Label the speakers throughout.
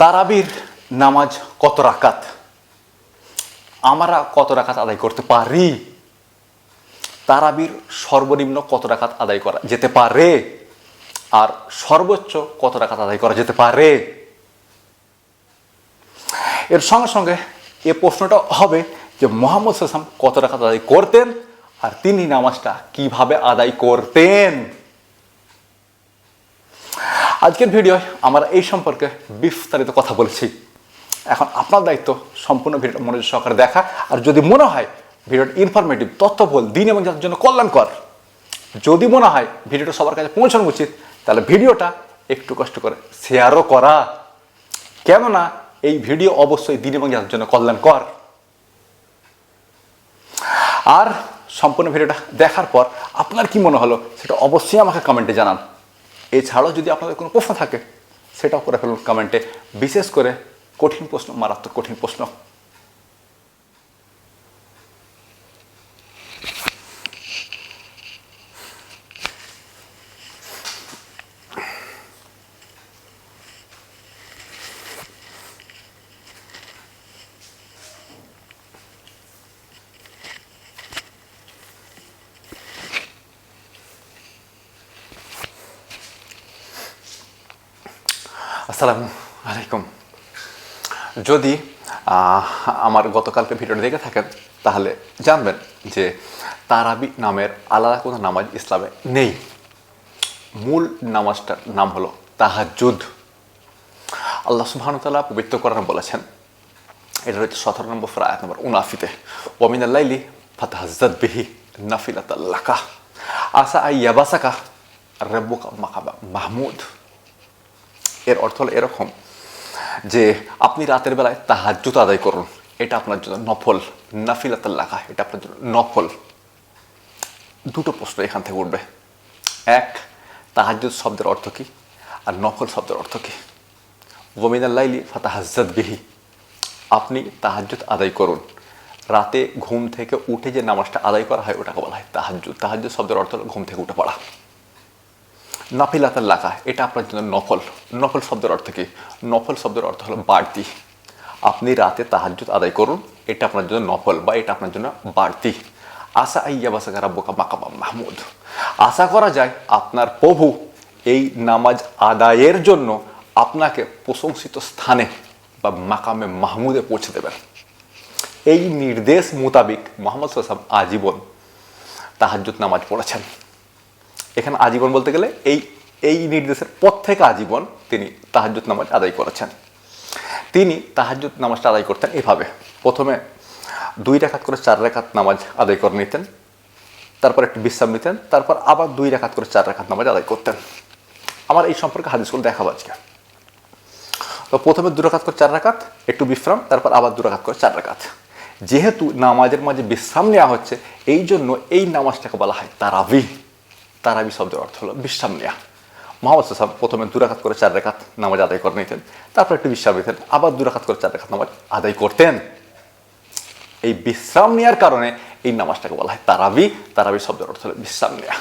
Speaker 1: তারাবির নামাজ কত রাকাত? আমরা কত রাকাত আদায় করতে পারি? তারাবির সর্বনিম্ন কত রাকাত আদায় করা যেতে পারে? আর সর্বোচ্চ কত রাকাত আদায় করা যেতে পারে? এর সঙ্গে সঙ্গে এ প্রশ্নটা হবে যে মোহাম্মদ সাল্লাম কত রাকাত আদায় করতেন? আর তিনি নামাজটা কীভাবে আদায় করতেন? আজকের ভিডিওয় আমরা এই সম্পর্কে বিস্তারিত কথা বলেছি। এখন আপনার দায়িত্ব সম্পূর্ণ ভিডিওটা মনোযোগ সহকারে দেখা। আর যদি মনে হয় ভিডিওটা ইনফরমেটিভ তথ্যবহুল, দিন এবং যাদের জন্য কল্যাণকর, যদি মনে হয় ভিডিওটা সবার কাছে পৌঁছানো উচিত, তাহলে ভিডিওটা একটু কষ্ট করে শেয়ারও করা। কেননা এই ভিডিও অবশ্যই দিন এবং যাদের জন্য কল্যাণকর। আর সম্পূর্ণ ভিডিওটা দেখার পর আপনার কি মনে হলো, সেটা অবশ্যই আমাকে কমেন্টে জানান। এছাড়াও যদি আপনাদের কোনো প্রশ্ন থাকে, সেটাও করে ফেলুন কমেন্টে বিশেষ করে কঠিন প্রশ্ন, মারাত্মক কঠিন প্রশ্ন। আসসালামু আলাইকুম। যদি আমার গতকালকে ভিডিওটা দেখে থাকেন, তাহলে জানবেন যে তারাবি নামের আলাদা কোনো নামাজ ইসলামে নেই। মূল নামাজটার নাম হলো তাহাজুদ আল্লাহ সুবহানতাল্লাহ পবিত্র করার বলেছেন, এটা রয়েছে সতেরো নম্বর ফ্রায় আয়াত নম্বর উনাফিতে ওমিন আল্লাইলি ফাতাহাজ্জাদ বিহি নাফিলাতাল্লাকা আসা আই ইয়াবাসাকা, রব্বুকা মাকাবা মাহমুদ এর অর্থ হলো এরকম যে আপনি রাতের বেলায় তাহাজ্জুদ আদায় করুন। এটা আপনার জন্য নফল, নাফিলাতাল লাখা। এটা আপনার জন্য নফল। দুটো প্রশ্ন এখান থেকে উঠবে। এক, তাহাজ্জুদ শব্দের অর্থ কী? আর নফল শব্দের অর্থ কী? ওমিনাল্লাইলি ফাতাহাজ্জাদ বিহি। আপনি তাহাজ্জুদ আদায় করুন। রাতে ঘুম থেকে উঠে যে নামাজটা আদায় করা হয়, ওটাকে বলা হয় তাহাজ্জুদ। তাহাজ্জুদ শব্দের অর্থ হলো ঘুম থেকে উঠে পড়া। নাফিলাতাল লাকা এটা আপনার জন্য নফল। নফল শব্দের অর্থ কি? নফল শব্দের অর্থ হলো বাড়তি। আপনি রাতে তাহাজ্জুদ আদায় করুন, এটা আপনার জন্য নফল বা এটা আপনার জন্য বাড়তি। আশা আইয়া বাসা বোকা মাকাবা মাহমুদ। আশা করা যায় আপনার প্রভু এই নামাজ আদায়ের জন্য আপনাকে প্রশংসিত স্থানে বা মাকামে মাহমুদে পৌঁছে দেবেন। এই নির্দেশ মোতাবিক মোহাম্মদ সাল্লাম আজীবন তাহাজ্জুদ নামাজ পড়েছেন। এখানে আজীবন বলতে গেলে এই এই নির্দেশের পর থেকে আজীবন তিনি তাহাজ্জুদ নামাজ আদায় করেছেন। তিনি তাহাজ্জুদ নামাজটা আদায় করতেন এভাবে। প্রথমে দুই রেখাত করে চার রেখাত নামাজ আদায় করে নিতেন, তারপর একটু বিশ্রাম নিতেন, তারপর আবার দুই রেখাত করে চার রেখাত নামাজ আদায় করতেন। আমার এই সম্পর্কে হাদিসগুলো দেখাবো আজকে। তো প্রথমে দু রাকাত করে চার রাকাত একটু বিশ্রাম, তারপর আবার দু রাকাত করে চার রাকাত যেহেতু নামাজের মাঝে বিশ্রাম নেওয়া হচ্ছে, এই জন্য এই নামাজটাকে বলা হয় তারাবি। তারাবি শব্দের অর্থ হলো বিশ্রাম নেওয়া মোহাম্মদ সাল্লাম প্রথমে দুরাকাত করে চার রেখাত নামাজ আদায় করে নিতেন, তারপর একটু বিশ্রাম নিতেন, আবার দুরাখাত করে চার রেখাত নামাজ আদায় করতেন। এই বিশ্রাম নেওয়ার কারণে এই নামাজটাকে বলা হয় তারাবি তারাবি শব্দের অর্থ হলো বিশ্রাম নেওয়া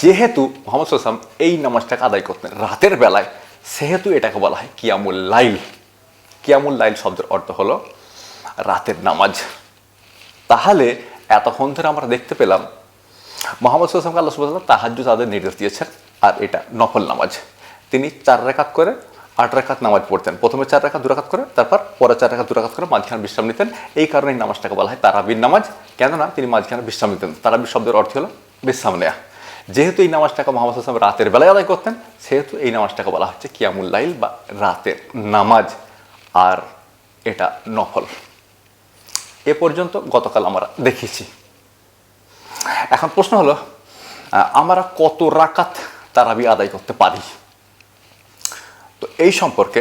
Speaker 1: যেহেতু মোহাম্মদ সাল্লাম এই নামাজটাকে আদায় করতেন রাতের বেলায়, সেহেতু এটাকে বলা হয় কিয়ামুল লাইল। কিয়ামুল লাইল শব্দের অর্থ হলো রাতের নামাজ। তাহলে এতক্ষণ ধরে আমরা দেখতে পেলাম মোহাম্মদ সাল্লামকে আল্লাহ সুবাহ তাহাজ্জু তাদের নির্দেশ দিয়েছেন। আর এটা নফল নামাজ। তিনি চার রেখাত করে আট রেখাত নামাজ পড়তেন। প্রথমে চার রেখা দুরাকাত করে, তারপর পরে চার রেখা দুরাকাত করে মাঝখানে বিশ্রাম নিতেন। এই কারণে এই নামাজটাকে বলা হয় তারাবির নামাজ। কেননা তিনি মাঝখানে বিশ্রাম নিতেন। তারাবির শব্দের অর্থ হলো বিশ্রাম নেয়া। যেহেতু এই নামাজটাকে মোহাম্মদ হাসান রাতের বেলায় আদায় করতেন, সেহেতু এই নামাজটাকে বলা হচ্ছে কিয়ামুল্লাইল বা রাতের নামাজ। আর এটা নফল। এ পর্যন্ত গতকাল আমরা দেখেছি এখন প্রশ্ন হলো আমরা কত রাকাত তারাবি আদায় করতে পারি? তো এই সম্পর্কে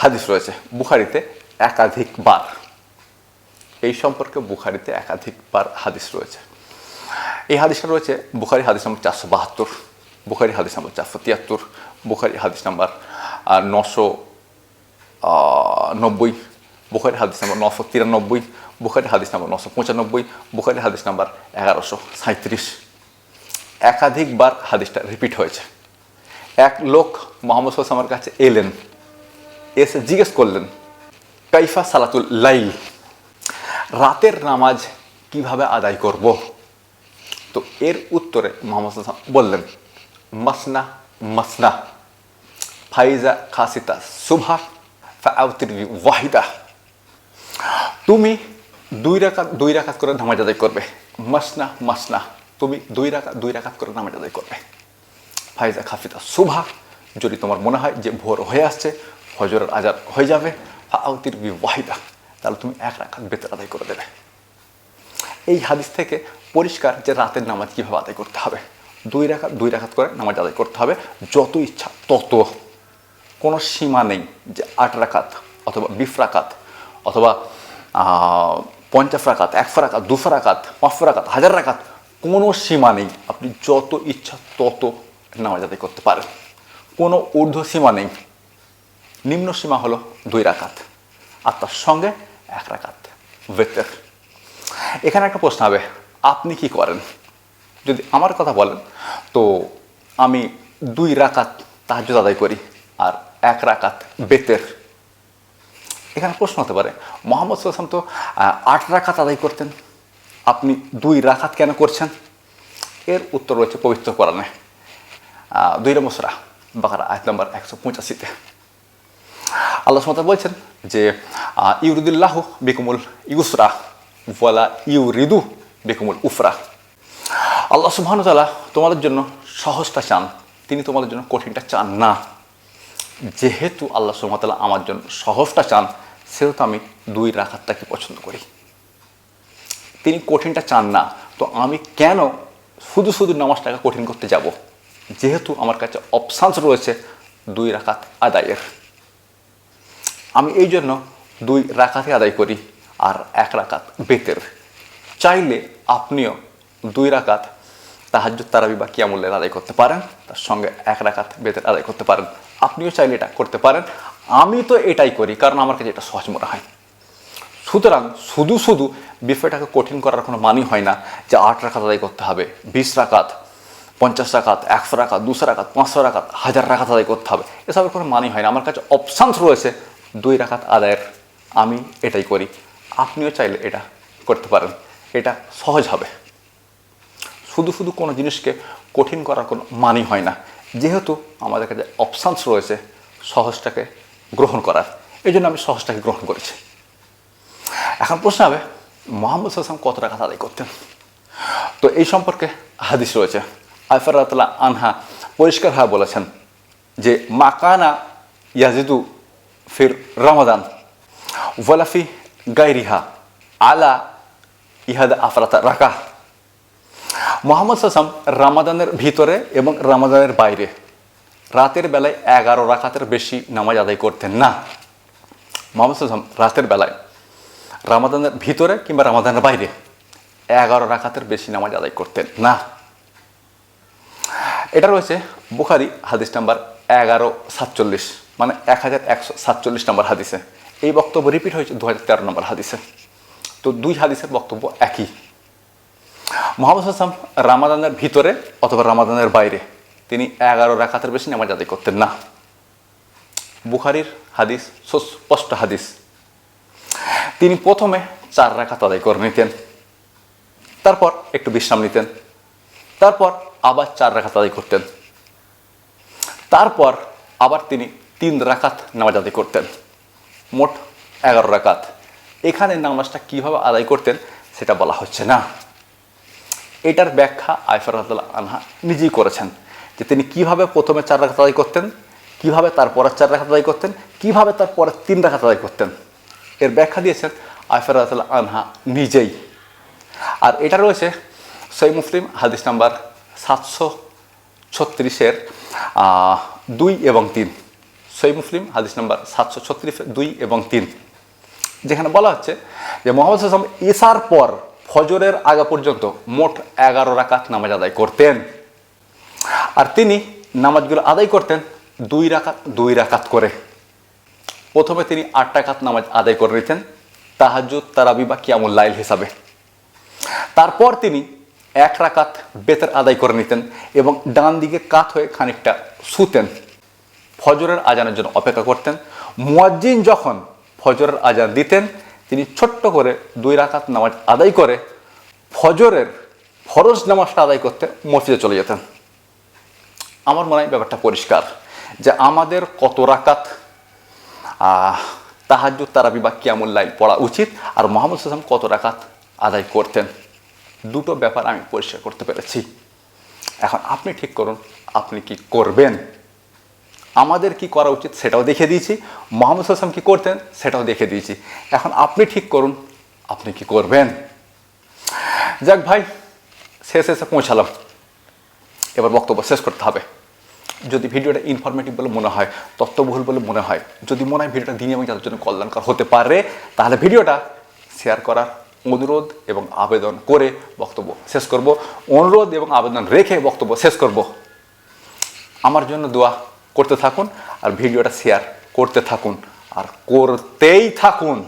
Speaker 1: হাদিস রয়েছে বুখারিতে একাধিকবার। এই সম্পর্কে বুখারিতে একাধিকবার হাদিস রয়েছে। এই হাদিসটা রয়েছে বুখারি হাদিস নম্বর চারশো বাহাত্তর, বুখারি হাদিস নম্বর চারশো তিয়াত্তর, বুখারি হাদিস নম্বর নশো নব্বই বুখারি হাদিস নম্বর নশো তিরানব্বই বুখারি হাদিস নম্বর নশো পঁচানব্বই বুখারি হাদিস নম্বর এগারোশো সাঁত্রিশ একাধিকবার হাদিসটা রিপিট হয়েছে। এক লোক মোহাম্মদ সাল্লামের কাছে এলেন। এসে জিজ্ঞেস করলেন, কাইফা সালাতুল লাইল? রাতের নামাজ কীভাবে আদায় করব? তো এর উত্তরে মোহাম্মদ বললেন, মাসনা মাসনা। ফাইজা খাসিতা সুভা ফাউতির ওয়াহিদা তুমি দুই রাখাত দুই রাখাত করে নামাজ আদায় করবে। মাসনা মাসনা। তুমি দুই রাকাত দুই রাখাত করে নামাজ আদায় করবে। ফাইজা খাফিতা সুভা যদি তোমার মনে হয় যে ভোর হয়ে আসছে, ফজরের আজার হয়ে যাবে ফাউতির ওয়াহিদা। তাহলে তুমি এক রাখাত বেতন আদায় করে দেবে। এই হাদিস থেকে পরিষ্কার যে রাতের নামাজ কীভাবে আদায় করতে হবে। দুই রাখাত দুই রাখাত করে নামাজ আদায় করতে হবে। যত ইচ্ছা তত। কোনো সীমা নেই যে আট রাখাত অথবা বিফ রাকাত অথবা পঞ্চাশ রাকাত, একশো রাকাত, দুশো রাকাত, পাঁচশো রাকাত, হাজার রাকাত, কোনো সীমা নেই। আপনি যত ইচ্ছা তত নামাজ আদায় করতে পারেন। কোনো ঊর্ধ্ব সীমা নেই। নিম্ন সীমা হলো দুই রাকাত আর তার সঙ্গে এক রাকাত বেতের এখানে একটা প্রশ্ন হবে, আপনি কি করেন? যদি আমার কথা বলেন, তো আমি দুই রাকাত তাহাজ্জুদ আদায় করি আর এক রাকাত বেতের এখানে প্রশ্ন হতে পারে, মোহাম্মদ সাল্লাম তো আট রাখাত আদায় করতেন। আপনি দুই রাখাত কেন করছেন? এর উত্তর রয়েছে পবিত্র কোরআনে। দুই নম্বর সুরা, বাকারা, আয়াত নম্বর একশো পঁচাশিতে। আল্লাহ সুমতা বলছেন যে ইউরিদুল্লাহ বেকুমুল ইউসরা ওয়ালা ইউরিদু বেকুমুল উফরা। আল্লাহ সুবহানুতালা তোমাদের জন্য সহজটা চান, তিনি তোমাদের জন্য কঠিনটা চান না। যেহেতু আল্লাহ সুবহানুতালা আমার জন্য সহজটা চান সেহেতু আমি দুই রাখাতটাকে পছন্দ করি। তিনি কঠিনটা চান না, তো আমি কেন শুধু শুধু নামাজটাকে কঠিন করতে যাব? যেহেতু আমার কাছে অপশানস রয়েছে দুই রাকাত আদায়ের। আমি এই জন্য দুই রাকাতে আদায় করি আর এক রাকাত বেতের। চাইলে আপনিও দুই রাকাত তাহাজ্জুদ তারাবি বা কিয়ামুল্লের আদায় করতে পারেন, তার সঙ্গে এক রাকাত বেতের আদায় করতে পারেন। আপনিও চাইলে এটা করতে পারেন। আমি তো এটাই করি, কারণ আমার কাছে এটা সহজ মনে হয়। সুতরাং শুধু শুধু বিষয়টাকে কঠিন করার কোনো মানই হয় না যে আট রাকাত আদায় করতে হবে, বিশ রাকাত, পঞ্চাশ রাকাত, একশো রাকাত, দুশো রাকাত, পাঁচশো রাকাত, হাজার রাকাত আদায় করতে হবে। এসবের কোনো মানই হয় না। আমার কাছে অপশানস রয়েছে দুই রাকাত আদায়ের। আমি এটাই করি। আপনিও চাইলে এটা করতে পারেন। এটা সহজ হবে। শুধু শুধু কোনো জিনিসকে কঠিন করার কোনো মানই হয় না। যেহেতু আমাদের কাছে অপশানস রয়েছে, সহজটাকে গ্রহণ করার। এই জন্য আমি সহজটাকে গ্রহণ করেছি। এখন প্রশ্ন হবে, মোহাম্মদ সাল্লাম কত টাকা আদায় করতেন? তো এই সম্পর্কে হাদিস রয়েছে। আফরাতলা আনহা পরিষ্কারভাবে বলেছেন যে মাকানা ইয়াজিদু ফির রমাদান ওয়ালাফি গাইরিহা আলা ইহাদা আফরাতা রাকা মোহাম্মদ সাসাম রামাদানের ভিতরে এবং রামাদানের বাইরে রাতের বেলায় এগারো রাকাতের বেশি নামাজ আদায় করতেন না। মোহাম্মদ রাতের বেলায় রামাদানের ভিতরে কিংবা রামাদানের বাইরে এগারো রাকাতের বেশি নামাজ আদায় করতেন না। এটা রয়েছে বুখারি হাদিস নাম্বার এগারো সাতচল্লিশ মানে এক হাজার একশো সাতচল্লিশ নম্বর হাদিসে। এই বক্তব্য রিপিট হয়েছে দু হাজার তেরো নম্বর হাদিসে। তো দুই হাদিসের বক্তব্য একই। মোহাম্মদ হাসাম রামাদানের ভিতরে অথবা রামাদানের বাইরে তিনি এগারো রাকাতের বেশি নামাজ আদায় করতেন না। বুখারির হাদিস, সুস্পষ্ট হাদিস। তিনি প্রথমে চার রাকাত আদায় করে নিতেন। তারপর একটু বিশ্রাম নিতেন। তারপর আবার চার রাকাত আদায় করতেন। তারপর আবার তিনি তিন রাকাত নামাজ আদায় করতেন। মোট এগারো রাকাত। এখানে নামাজটা কীভাবে আদায় করতেন সেটা বলা হচ্ছে না। এটার ব্যাখ্যা আইফার আনহা নিজেই করেছেন। যে তিনি কীভাবে প্রথমে চার রাখাত আদায় করতেন, কীভাবে তারপরের চার রাখাত আদায় করতেন, কীভাবে তারপরের তিন রাখাত আদায় করতেন। এর ব্যাখ্যা দিয়েছেন আইফার রাহতুল্লাহ আনহা নিজেই। আর এটা রয়েছে সই মুসলিম, হাদিস নাম্বার সাতশো ছত্রিশের দুই এবং তিন। সই মুসলিম, হাদিস নাম্বার সাতশো ছত্রিশ, দুই এবং তিন। যেখানে বলা হচ্ছে যে মোহাম্মদ ইসার পর ফজরের আগা পর্যন্ত মোট এগারো রাকাত নামাজ আদায় করতেন। আর তিনি নামাজগুলো আদায় করতেন দুই রাকাত দুই রাকাত করে। প্রথমে তিনি আট রাকাত নামাজ আদায় করে নিতেন তাহাজুদ তারাবি বা কিয়ামুল লাইল হিসাবে। তারপর তিনি এক রাকাত বেতের আদায় করে নিতেন এবং ডান দিকে কাত হয়ে খানিকটা শুতেন। ফজরের আজানের জন্য অপেক্ষা করতেন।
Speaker 2: মুয়াজ্জিন যখন ফজরের আজান দিতেন, তিনি ছোট্ট করে দুই রাকাত নামাজ আদায় করে ফজরের ফরজ নামাজটা আদায় করতে মসজিদে চলে যেতেন। আমার মনে হয় ব্যাপারটা পরিষ্কার যে আমাদের কত রাকাত তাহাজুদ তারাবি বা কিয়ামুল লাইল পড়া উচিত আর মোহাম্মদ সাল্লাম কত রাকাত আদায় করতেন? দুটো ব্যাপার আমি পরিষ্কার করতে পেরেছি। এখন আপনি ঠিক করুন, আপনি কি করবেন? আমাদের কি করা উচিত সেটাও দেখে দিয়েছি, মোহাম্মদ হাসান কি করতেন সেটাও দেখে দিয়েছি। এখন আপনি ঠিক করুন, আপনি কি করবেন? যাক ভাই, শেষ এসে পৌঁছালাম। এবার বক্তব্য শেষ করতে হবে। যদি ভিডিওটা ইনফরমেটিভ বলে মনে হয় তত্ত্ববহুল বলে মনে হয়, যদি মনে হয় ভিডিওটা দিনে এবং যাদের জন্য কল্যাণকর হতে পারে, তাহলে ভিডিওটা শেয়ার করার অনুরোধ এবং আবেদন করে বক্তব্য শেষ করব। অনুরোধ এবং আবেদন রেখে বক্তব্য শেষ করব। আমার জন্য দোয়া করতে থাকুন আর ভিডিওটা শেয়ার করতে থাকুন। আর করতেই থাকুন।